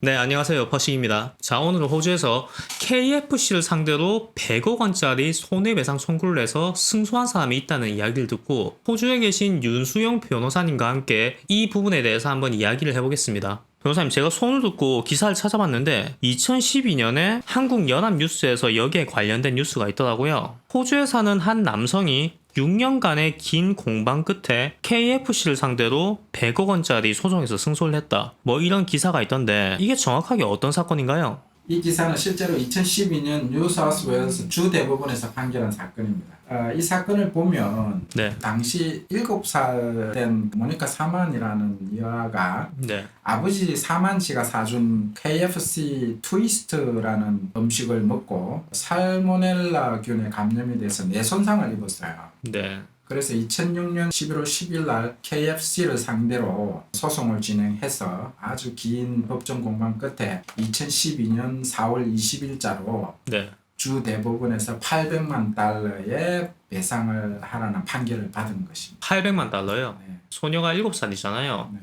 네, 안녕하세요. 퍼식입니다. 자, 오늘은 호주에서 KFC를 상대로 100억 원짜리 손해배상 청구를 해서 승소한 사람이 있다는 이야기를 듣고 호주에 계신 윤수영 변호사님과 함께 이 부분에 대해서 한번 이야기를 해보겠습니다. 변호사님, 제가 손을 듣고 기사를 찾아봤는데 2012년에 한국연합뉴스에서 여기에 관련된 뉴스가 있더라고요. 호주에 사는 한 남성이 6년간의 긴 공방 끝에 KFC를 상대로 100억 원짜리 소송에서 승소를 했다. 뭐 이런 기사가 있던데 이게 정확하게 어떤 사건인가요? 이 기사는 실제로 2012년 뉴사우스웨일스 주 대법원에서 판결한 사건입니다. 아, 이 사건을 보면 네. 당시 7살 된 모니카 사만이라는 여아가 네. 아버지 사만 씨가 사준 KFC 트위스트라는 음식을 먹고 살모넬라균에 감염이 돼서 뇌 손상을 입었어요. 네. 그래서 2006년 11월 10일 날 KFC를 상대로 소송을 진행해서 아주 긴 법정 공방 끝에 2012년 4월 20일자로 네. 주 대법원에서 800만 달러의 배상을 하라는 판결을 받은 것입니다. 800만 달러요. 네. 소녀가 7살이잖아요. 네.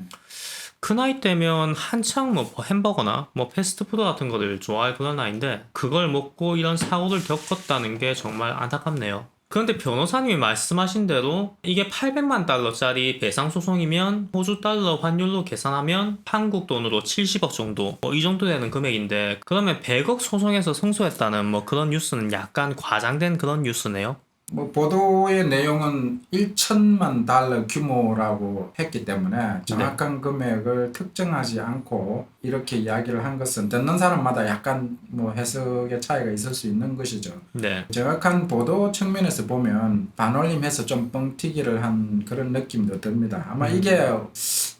그 나이 때면 한창 뭐 햄버거나 뭐 패스트푸드 같은 거를 좋아할 그런 나이인데 그걸 먹고 이런 사고를 겪었다는 게 정말 안타깝네요. 그런데 변호사님이 말씀하신 대로 이게 800만 달러짜리 배상 소송이면 호주 달러 환율로 계산하면 한국 돈으로 70억 정도 뭐 이 정도 되는 금액인데 그러면 100억 소송에서 승소했다는 뭐 그런 뉴스는 약간 과장된 그런 뉴스네요. 뭐 보도의 내용은 1천만 달러 규모라고 했기 때문에 정확한 금액을 특정하지 않고 이렇게 이야기를 한 것은 듣는 사람마다 약간 뭐 해석의 차이가 있을 수 있는 것이죠. 네. 정확한 보도 측면에서 보면 반올림해서 좀 뻥튀기를 한 그런 느낌도 듭니다. 아마 이게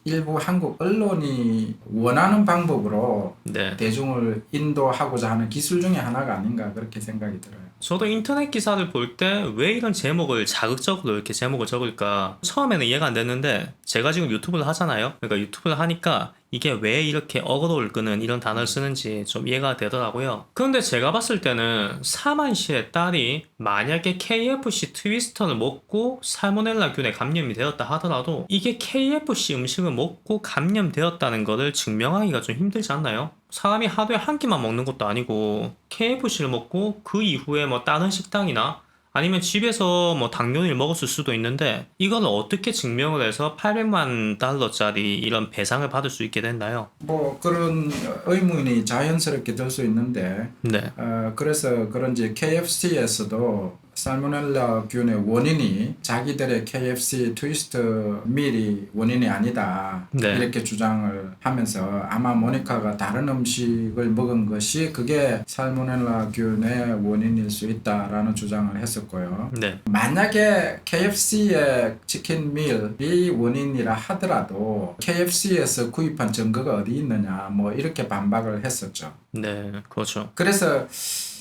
일부 한국 언론이 원하는 방법으로 네. 대중을 인도하고자 하는 기술 중에 하나가 아닌가 그렇게 생각이 들어요. 저도 인터넷 기사를 볼 때 왜 이런 제목을 자극적으로 이렇게 제목을 적을까 처음에는 이해가 안 됐는데 제가 지금 유튜브를 하잖아요. 그러니까 유튜브를 하니까 이게 왜 이렇게 어그로를 끄는 이런 단어를 쓰는지 좀 이해가 되더라고요. 그런데 제가 봤을 때는 사만 씨의 딸이 만약에 KFC 트위스터를 먹고 살모넬라균에 감염이 되었다 하더라도 이게 KFC 음식을 먹고 감염되었다는 것을 증명하기가 좀 힘들지 않나요? 사람이 하루에 한 끼만 먹는 것도 아니고 KFC를 먹고 그 이후에 뭐 다른 식당이나 아니면 집에서 뭐 당뇨를 먹었을 수도 있는데 이걸 어떻게 증명을 해서 800만 달러짜리 이런 배상을 받을 수 있게 됐나요? 뭐 그런 의문이 자연스럽게 들 수 있는데 네. 어, 그래서 그런지 KFC에서도 살모넬라 균의 원인이 자기들의 KFC 트위스트 밀이 원인이 아니다 네. 이렇게 주장을 하면서 아마 모니카가 다른 음식을 먹은 것이 그게 살모넬라 균의 원인일 수 있다라는 주장을 했었고요. 네. 만약에 KFC의 치킨 밀이 원인이라 하더라도 KFC에서 구입한 증거가 어디 있느냐 뭐 이렇게 반박을 했었죠. 네. 그렇죠. 그래서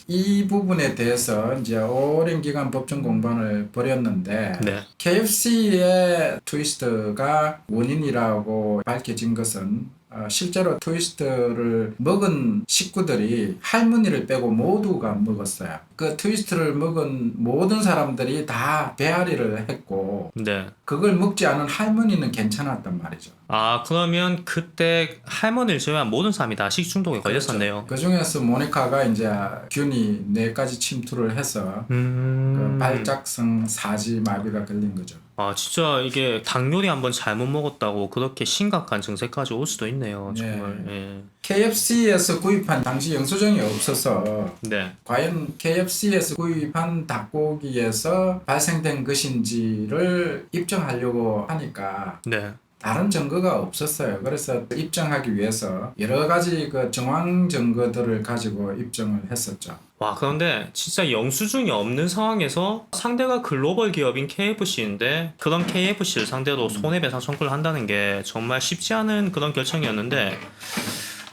이 부분에 대해서 이제 오랜 기간 법정 공방을 벌였는데 네. KFC의 트위스트가 원인이라고 밝혀진 것은 어, 실제로 트위스트를 먹은 식구들이 할머니를 빼고 모두가 먹었어요. 그 트위스트를 먹은 모든 사람들이 다 배앓이를 했고 네. 그걸 먹지 않은 할머니는 괜찮았단 말이죠. 아, 그러면 그때 할머니를 제외한 모든 사람이 다 식중독에 걸렸었네요. 그 중에서 모니카가 이제 균이 네 가지 침투를 해서 그 음. 발작성 사지 마비가 걸린 거죠. 아, 진짜 이게 당뇨리 한번 잘못 먹었다고 그렇게 심각한 증세까지 올 수도 있네요. 정말. 예. KFC에서 구입한 당시 영수증이 없어서 네. 과연 KFC에서 구입한 닭고기에서 발생된 것인지를 입증하려고 하니까 네. 다른 증거가 없었어요. 그래서 입증하기 위해서 여러 가지 그 정황 증거들을 가지고 입증을 했었죠. 와, 그런데 진짜 영수증이 없는 상황에서 상대가 글로벌 기업인 KFC인데 그런 KFC를 상대로 손해배상 청구를 한다는 게 정말 쉽지 않은 그런 결정이었는데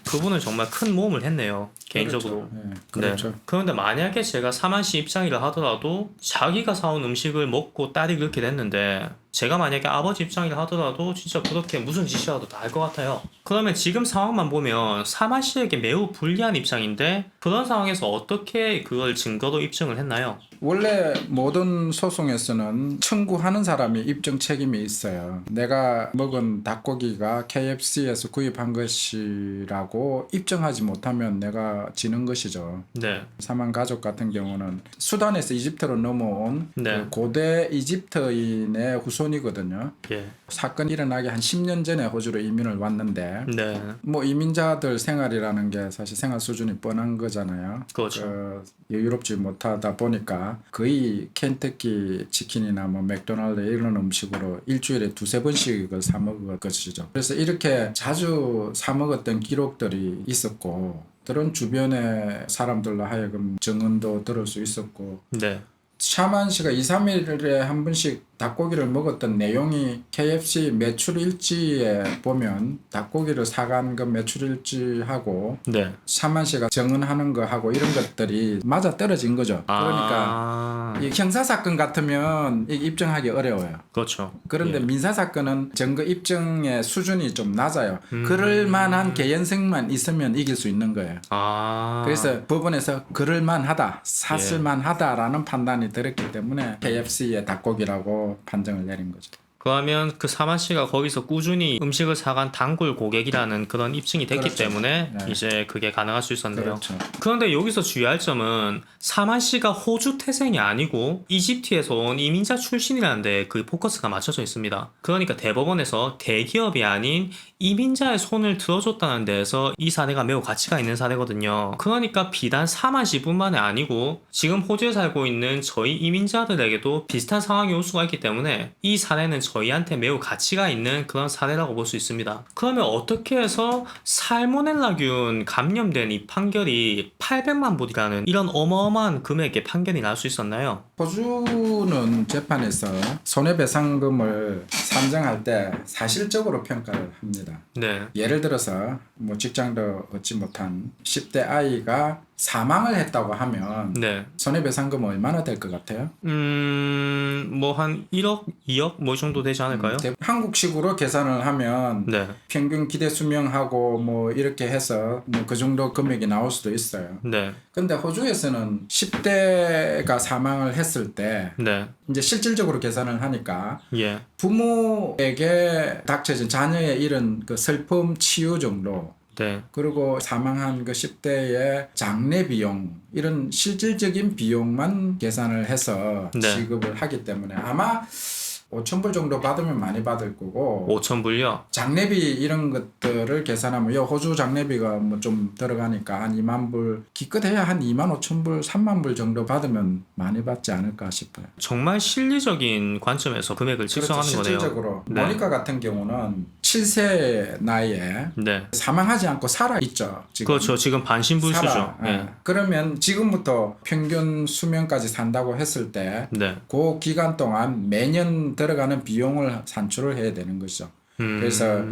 그분은 정말 큰 모험을 했네요. 개인적으로. 그렇죠. 네, 네. 그렇죠. 그런데 만약에 제가 사만 씨 입장이라 하더라도 자기가 사온 음식을 먹고 딸이 그렇게 됐는데 제가 만약에 아버지 입장이라 하더라도 진짜 그렇게 무슨 짓이라도 다 할 것 같아요. 그러면 지금 상황만 보면 사마 씨에게 매우 불리한 입장인데 그런 상황에서 어떻게 그걸 증거로 입증을 했나요? 원래 모든 소송에서는 청구하는 사람이 입증 책임이 있어요. 내가 먹은 닭고기가 KFC에서 구입한 것이라고 입증하지 못하면 내가 지는 것이죠. 네, 사망 가족 같은 경우는 수단에서 이집트로 넘어온 네. 그 고대 이집트인의 후손 이거든요. 예, 사건이 일어나기 한 10년 전에 호주로 이민을 왔는데 네, 뭐 이민자들 생활이라는 게 사실 생활 수준이 뻔한 거잖아요. 그렇죠. 그 여유롭지 못하다 보니까 거의 켄터키 치킨이나 뭐 맥도날드 이런 음식으로 일주일에 두세 번씩을 사 먹을 것이죠. 그래서 이렇게 자주 사 먹었던 기록들이 있었고 그런 주변의 사람들로 하여금 증언도 들을 수 있었고 네, 샤만 씨가 2, 3일에 한 번씩 닭고기를 먹었던 내용이 KFC 매출 일지에 보면 닭고기를 사간 그 매출 일지하고 네. 샤만 씨가 증언하는 거하고 이런 것들이 맞아 떨어진 거죠. 그러니까 아, 이 형사 사건 같으면 이 입증하기 어려워요. 그렇죠. 그런데 예. 민사 사건은 증거 입증의 수준이 좀 낮아요. 그럴 만한 개연성만 있으면 이길 수 있는 거예요. 아, 그래서 법원에서 그럴 만하다, 사실 만하다라는 판단이 들었기 때문에 KFC의 닭고기라고 판정을 내린 거죠. 그러면 그 사만 씨가 거기서 꾸준히 음식을 사간 단골 고객이라는 그런 입증이 됐기 그렇죠. 때문에 네. 이제 그게 가능할 수 있었네요. 그렇죠. 그런데 여기서 주의할 점은 사만 씨가 호주 태생이 아니고 이집트에서 온 이민자 출신이라는데 그 포커스가 맞춰져 있습니다. 그러니까 대법원에서 대기업이 아닌 이민자의 손을 들어줬다는 데에서 이 사례가 매우 가치가 있는 사례거든요. 그러니까 비단 사만 씨뿐만이 아니고 지금 호주에 살고 있는 저희 이민자들에게도 비슷한 상황이 올 수가 있기 때문에 이 사례는 저희한테 매우 가치가 있는 그런 사례라고 볼 수 있습니다. 그러면 어떻게 해서 살모넬라균 감염된 이 판결이 800만 불이라는 이런 어마어마한 금액의 판결이 날 수 있었나요? 호주는 재판에서 손해배상금을 산정할 때 사실적으로 평가를 합니다. 네. 예를 들어서 뭐 직장도 얻지 못한 10대 아이가 사망을 했다고 하면 네. 손해배상금 얼마나 될 것 같아요? 음, 뭐 한 1억, 2억 뭐 정도 되지 않을까요? 대- 한국식으로 계산을 하면 네. 평균 기대 수명하고 뭐 이렇게 해서 뭐 그 정도 금액이 나올 수도 있어요. 네. 근데 호주에서는 10대가 사망을 했을 때 네. 이제 실질적으로 계산을 하니까 예. 부모에게 닥쳐진 자녀의 이런 그 슬픔 치유 정도 네. 그리고 사망한 그 10대의 장례 비용 이런 실질적인 비용만 계산을 해서 네. 지급을 하기 때문에 아마 5천 불 정도 받으면 많이 받을 거고 5천 불요? 장례비 이런 것들을 계산하면 요 호주 장례비가 뭐 좀 들어가니까 한 2만 불 기껏해야 한 2만 5천 불 3만 불 정도 받으면 많이 받지 않을까 싶어요. 정말 실리적인 관점에서 금액을 측정하는 그렇죠. 거네요. 실질적으로 네. 모니카 같은 경우는 7세 나이에 네. 사망하지 않고 살아 있죠. 지금. 그렇죠. 지금 반신불수죠. 살아. 네. 예. 그러면 지금부터 평균 수명까지 산다고 했을 때 네. 그 기간 동안 매년 들어가는 비용을 산출을 해야 되는 거죠. 음, 그래서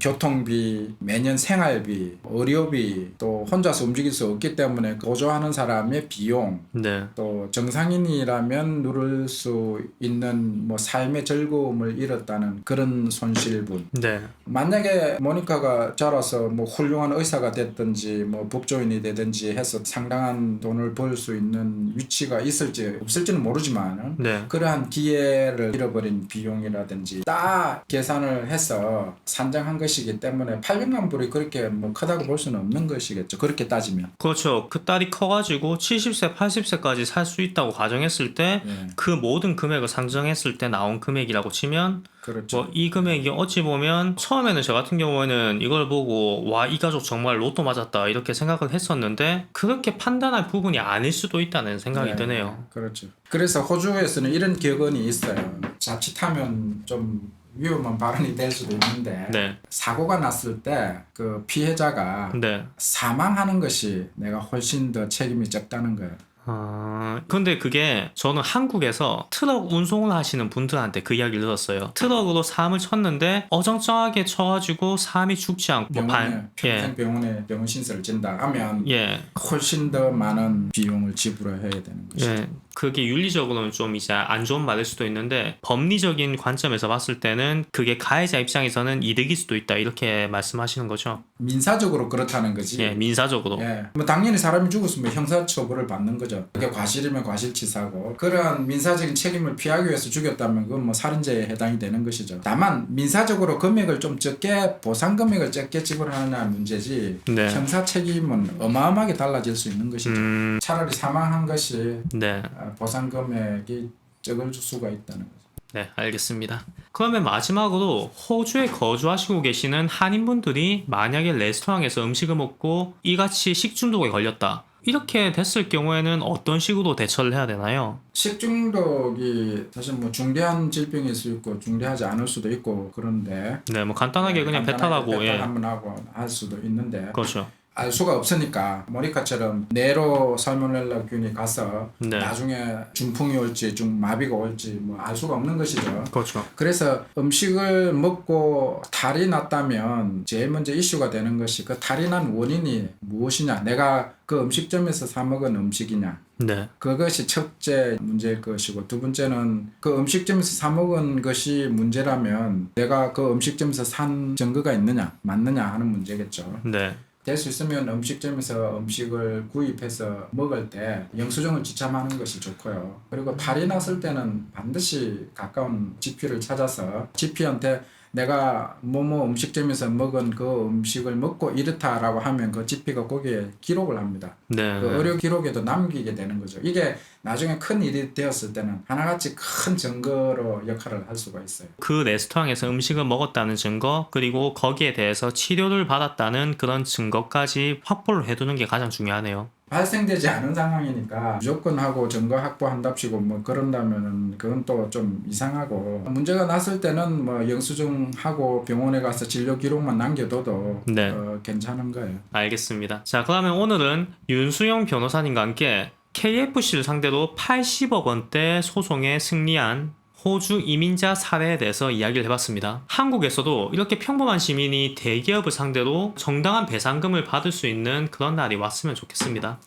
교통비, 매년 생활비, 의료비, 또 혼자서 움직일 수 없기 때문에 거주하는 사람의 비용, 네. 또 정상인이라면 누릴 수 있는 뭐 삶의 즐거움을 잃었다는 그런 손실분. 네. 만약에 모니카가 자라서 뭐 훌륭한 의사가 됐든지 뭐 법조인이 되든지 해서 상당한 돈을 벌 수 있는 위치가 있을지 없을지는 모르지만 네. 그러한 기회를 잃어버린 비용이라든지 다 계산을 해서 산정한 것이기 때문에 800만 불이 그렇게 뭐 크다고 볼 수는 없는 것이겠죠. 그렇게 따지면. 그렇죠. 그 딸이 커가지고 70세, 80세까지 살 수 있다고 가정했을 때그 예. 모든 금액을 상정했을 때 나온 금액이라고 치면 그렇죠. 뭐 이 금액이 어찌 보면 처음에는 저 같은 경우에는 이걸 보고 와 이 가족 정말 로또 맞았다 이렇게 생각을 했었는데 그렇게 판단할 부분이 아닐 수도 있다는 생각이 네, 드네요. 그렇죠. 그래서 호주에서는 이런 격언이 있어요. 자칫하면 좀 위험한 발언이 될 수도 있는데 네, 사고가 났을 때 그 피해자가 네. 사망하는 것이 내가 훨씬 더 책임이 적다는 거예요. 아, 근데 그게 저는 한국에서 트럭 운송을 하시는 분들한테 그 이야기를 들었어요. 트럭으로 사람을 쳤는데 어정쩡하게 쳐가지고 사람이 죽지 않고 병원에 반, 예, 평생 병원에 병원 신세를 진다 하면 예, 훨씬 더 많은 비용을 지불해야 되는 것이죠. 예. 그게 윤리적으로는 좀 이제 안 좋은 말일 수도 있는데 법리적인 관점에서 봤을 때는 그게 가해자 입장에서는 이득일 수도 있다 이렇게 말씀하시는 거죠. 민사적으로 그렇다는 거지. 예, 민사적으로. 예. 뭐 당연히 사람이 죽었으면 형사 처벌을 받는 거죠. 그게 과실이면 과실치사고 그러한 민사적인 책임을 피하기 위해서 죽였다면 그건 뭐 살인죄에 해당이 되는 것이죠. 다만 민사적으로 금액을 좀 적게 보상 금액을 적게 지불하느냐 문제지 네. 형사 책임은 어마어마하게 달라질 수 있는 것이죠. 음, 차라리 사망한 것이 네. 어, 보상 금액이 적을 수가 있다는 거죠. 네, 알겠습니다. 그러면 마지막으로 호주에 거주하시고 계시는 한인분들이 만약에 레스토랑에서 음식을 먹고 이같이 식중독에 걸렸다. 이렇게 됐을 경우에는 어떤 식으로 대처를 해야 되나요? 식중독이 사실 뭐 중대한 질병일 수 있고 중대하지 않을 수도 있고 그런데 네, 뭐 간단하게 그냥 간단하게 배탈하고 배탈 예. 한번 하고 할 수도 있는데 그렇죠. 알 수가 없으니까 모니카처럼 내로 살모넬라균이 가서 네. 나중에 중풍이 올지 중 마비가 올지 뭐 알 수가 없는 것이죠. 그렇죠. 그래서 음식을 먹고 탈이 났다면 제일 먼저 이슈가 되는 것이 그 탈이 난 원인이 무엇이냐 내가 그 음식점에서 사 먹은 음식이냐 네. 그것이 첫째 문제일 것이고 두 번째는 그 음식점에서 사 먹은 것이 문제라면 내가 그 음식점에서 산 증거가 있느냐 맞느냐 하는 문제겠죠. 네. 될 수 있으면 음식점에서 음식을 구입해서 먹을 때 영수증을 지참하는 것이 좋고요. 그리고 탈이 났을 때는 반드시 가까운 GP를 찾아서 GP한테 내가 뭐뭐 음식점에서 먹은 그 음식을 먹고 이렇다라고 하면 그 GP가 거기에 기록을 합니다. 네. 그 의료 기록에도 남기게 되는 거죠. 이게 나중에 큰 일이 되었을 때는 하나같이 큰 증거로 역할을 할 수가 있어요. 그 레스토랑에서 음식을 먹었다는 증거 그리고 거기에 대해서 치료를 받았다는 그런 증거까지 확보를 해두는 게 가장 중요하네요. 발생되지 않은 상황이니까 무조건 하고 증거 확보한답시고 뭐 그런다면은 그건 또 좀 이상하고 문제가 났을 때는 뭐 영수증 하고 병원에 가서 진료 기록만 남겨둬도 네. 어, 괜찮은 거예요. 알겠습니다. 자, 그러면 오늘은 윤수영 변호사님과 함께 KFC를 상대로 80억 원대 소송에 승리한 호주 이민자 사례에 대해서 이야기를 해봤습니다. 한국에서도 이렇게 평범한 시민이 대기업을 상대로 정당한 배상금을 받을 수 있는 그런 날이 왔으면 좋겠습니다.